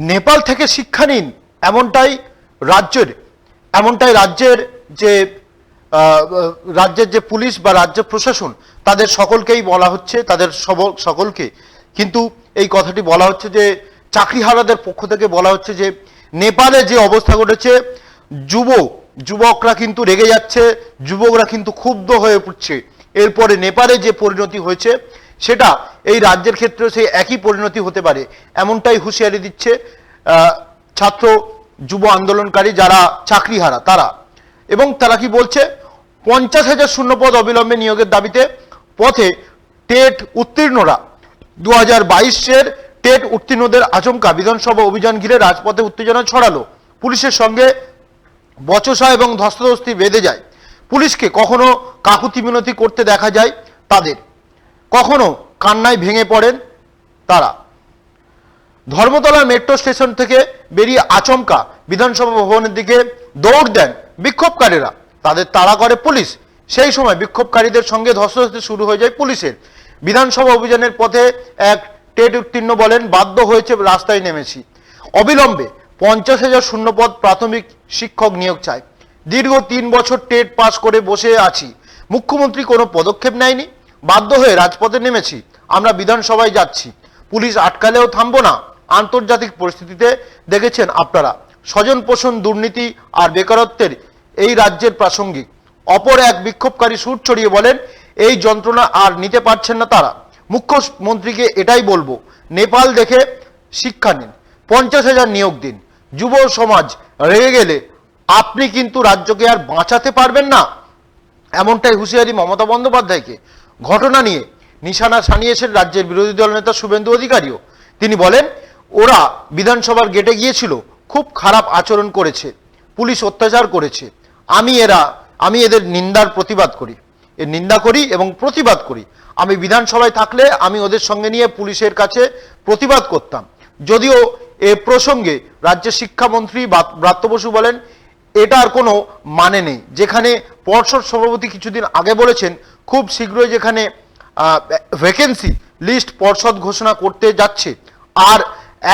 নেপাল থেকে শিক্ষা নিন, এমনটাই রাজ্যের এমনটাই রাজ্যের যে রাজ্যের যে পুলিশ বা রাজ্য প্রশাসন, তাদের সকলকেই বলা হচ্ছে, তাদের সব- সকলকে। কিন্তু এই কথাটি বলা হচ্ছে যে, চাকরিহারাদের পক্ষ থেকে বলা হচ্ছে যে, নেপালে যে অবস্থা ঘটেছে, যুব, যুবকরা কিন্তু রেগে যাচ্ছে, যুবকরা কিন্তু ক্ষুব্ধ হয়ে পড়ছে। এরপরে নেপালে যে পরিণতি হয়েছে সেটা এই রাজ্যের ক্ষেত্রেও সেই একই পরিণতি হতে পারে। এমনটাই হুঁশিয়ারি দিচ্ছে ছাত্র যুব আন্দোলনকারী যারা চাকরিহারা, তারা। এবং তারা কি বলছে? পঞ্চাশ হাজার শূন্যপদ অবিলম্বে নিয়োগের দাবিতে পথে টেট উত্তীর্ণরা। দু হাজার বাইশের টেট উত্তীর্ণদের আচমকা বিধানসভা অভিযান ঘিরে রাজপথে উত্তেজনা ছড়ালো। পুলিশের সঙ্গে বচসা এবং ধস্তাধস্তি বেঁধে যায়। পুলিশকে কখনো কাকুতি মিনতি করতে দেখা যায় তাদের। কখনো কান্নায় ভেঙে পড়েন তারা। ধর্মতলা মেট্রো স্টেশন থেকে বেরিয়ে আচমকা বিধানসভা ভবনের দিকে দৌড় দেন বিক্ষোভকারীরা। তাদের তাড়া করে পুলিশ। সেই সময় বিক্ষোভকারীদের সঙ্গে ধস্তাধস্তি শুরু হয়ে যায় পুলিশের। বিধানসভা অভিযানের পথে এক টেট উত্তীর্ণ বলেন, বাধ্য হয়েছে, রাস্তায় নেমেছি। অবিলম্বে পঞ্চাশ হাজার শূন্যপদ প্রাথমিক শিক্ষক নিয়োগ চায়। দীর্ঘ তিন বছর টেট পাস করে বসে আছি। মুখ্যমন্ত্রী কোনো পদক্ষেপ নেয়নি। বাধ্য হয়ে রাজপথে নেমেছি। আমরা বিধানসভায় যাচ্ছি। পুলিশ আটকালেও থামবো না। আন্তর্জাতিক পরিস্থিতিতে দেখেছেন আপনারা। স্বজন পোষণ দুর্নীতি আর বেকারত্বের এই রাজ্যের প্রাসঙ্গিক। অপর এক বিক্ষোভকারী সুর ছড়িয়ে বলেন, এই যন্ত্রণা আর নিতে পারছেন না তারা। মুখ্যমন্ত্রীকে এটাই বলব, নেপাল দেখে শিক্ষা নিন। পঞ্চাশ হাজার নিয়োগ দিন। যুব সমাজ রেগে গেলে আপনি কিন্তু রাজ্যকে আর বাঁচাতে পারবেন না। এমনটাই হুঁশিয়ারি মমতা বন্দ্যোপাধ্যায়কে। ঘটনা নিয়ে নিশানা সানিয়েছেন রাজ্যের বিরোধী দল নেতা শুভেন্দু অধিকারীও। তিনি বলেন, ওরা বিধানসভার গেটে গিয়েছিল, খুব খারাপ আচরণ করেছে, পুলিশ অত্যাচার করেছে। আমি এরা, আমি এদের নিন্দার প্রতিবাদ করি। এর নিন্দা করি এবং প্রতিবাদ করি। আমি বিধানসভায় থাকলে আমি ওদের সঙ্গে নিয়ে পুলিশের কাছে প্রতিবাদ করতাম। যদিও এ প্রসঙ্গে রাজ্যের শিক্ষামন্ত্রী ব্রাত- ব্রাত্য বসু বলেন, এটার কোনো মানে নেই। যেখানে পর্ষদ সভাপতি কিছুদিন আগে বলেছেন খুব শীঘ্রই যেখানে ভ্যাকেন্সি লিস্ট পর্ষদ ঘোষণা করতে যাচ্ছে, আর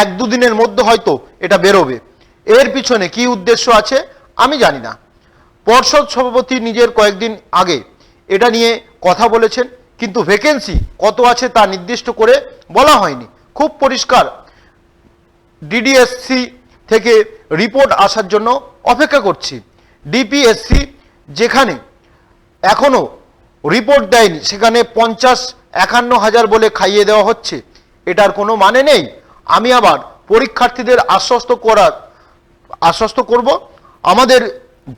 এক দুদিনের মধ্যে হয়তো এটা বেরোবে। এর পিছনে কি উদ্দেশ্য আছে, আমি জানি না। পর্ষদ সভাপতি নিজের কয়েকদিন আগে এটা নিয়ে কথা বলেছেন, কিন্তু ভ্যাকেন্সি কত আছে তা নির্দিষ্ট করে বলা হয়নি। খুব পরিষ্কার। ডিডিএসসি থেকে রিপোর্ট আসার জন্য অপেক্ষা করছি। ডিপিএসসি যেখানে এখনও রিপোর্ট দেয়নি। সেখানে পঞ্চাশ, একান্ন হাজার বলে খাইয়ে দেওয়া হচ্ছে। এটার কোনো মানে নেই। আমি আবার পরীক্ষার্থীদের আশ্বস্ত করার, আশ্বস্ত করব। আমাদের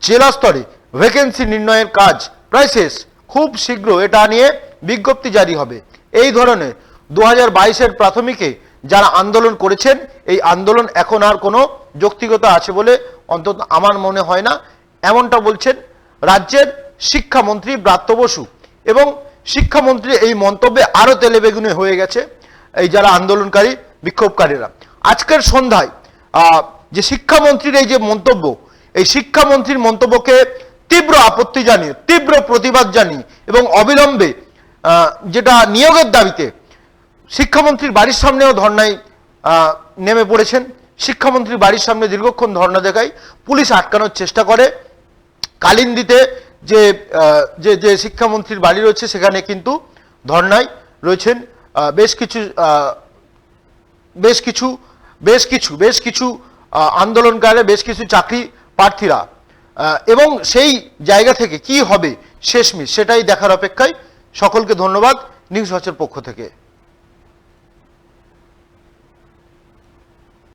জেলা স্তরে ভ্যাকেন্সি নির্ণয়ের কাজ প্রায় শেষ। খুব শীঘ্র এটা নিয়ে বিজ্ঞপ্তি জারি হবে। এই ধরনের দু হাজার বাইশের প্রাথমিকে যারা আন্দোলন করেছেন, এই আন্দোলন এখন আর কোনো যৌক্তিকতা আছে বলে অন্তত আমার মনে হয় না। এমনটা বলছেন রাজ্যের শিক্ষামন্ত্রী ব্রাত্য বসু। এবং শিক্ষামন্ত্রী এই মন্তব্যে আরও তেলেবেগুনে হয়ে গেছে এই যারা আন্দোলনকারী, বিক্ষোভকারীরা। আজকের সন্ধ্যায় যে শিক্ষামন্ত্রীর এই যে মন্তব্য, এই শিক্ষামন্ত্রীর মন্তব্যকে তীব্র আপত্তি জানিয়ে, তীব্র প্রতিবাদ জানিয়ে এবং অবিলম্বে যেটা নিয়োগের দাবিতে শিক্ষামন্ত্রীর বাড়ির সামনেও ধর্নায় নেমে পড়েছেন। শিক্ষামন্ত্রীর বাড়ির সামনে দীর্ঘক্ষণ ধর্ণা দেখায়, পুলিশ আটকানোর চেষ্টা করে। কালিন্দিতে যে যে যে শিক্ষামন্ত্রীর বাড়ি রয়েছে সেখানে কিন্তু ধর্নায় রয়েছেন বেশ কিছু বেশ কিছু বেশ কিছু বেশ কিছু আন্দোলনকারী বেশ কিছু চাকরি প্রার্থীরা এবং সেই জায়গা থেকে কি হবে শেষমেশ সেটাই দেখার অপেক্ষায় সকলকে ধন্যবাদ নিউজ ওয়াচের পক্ষ থেকে।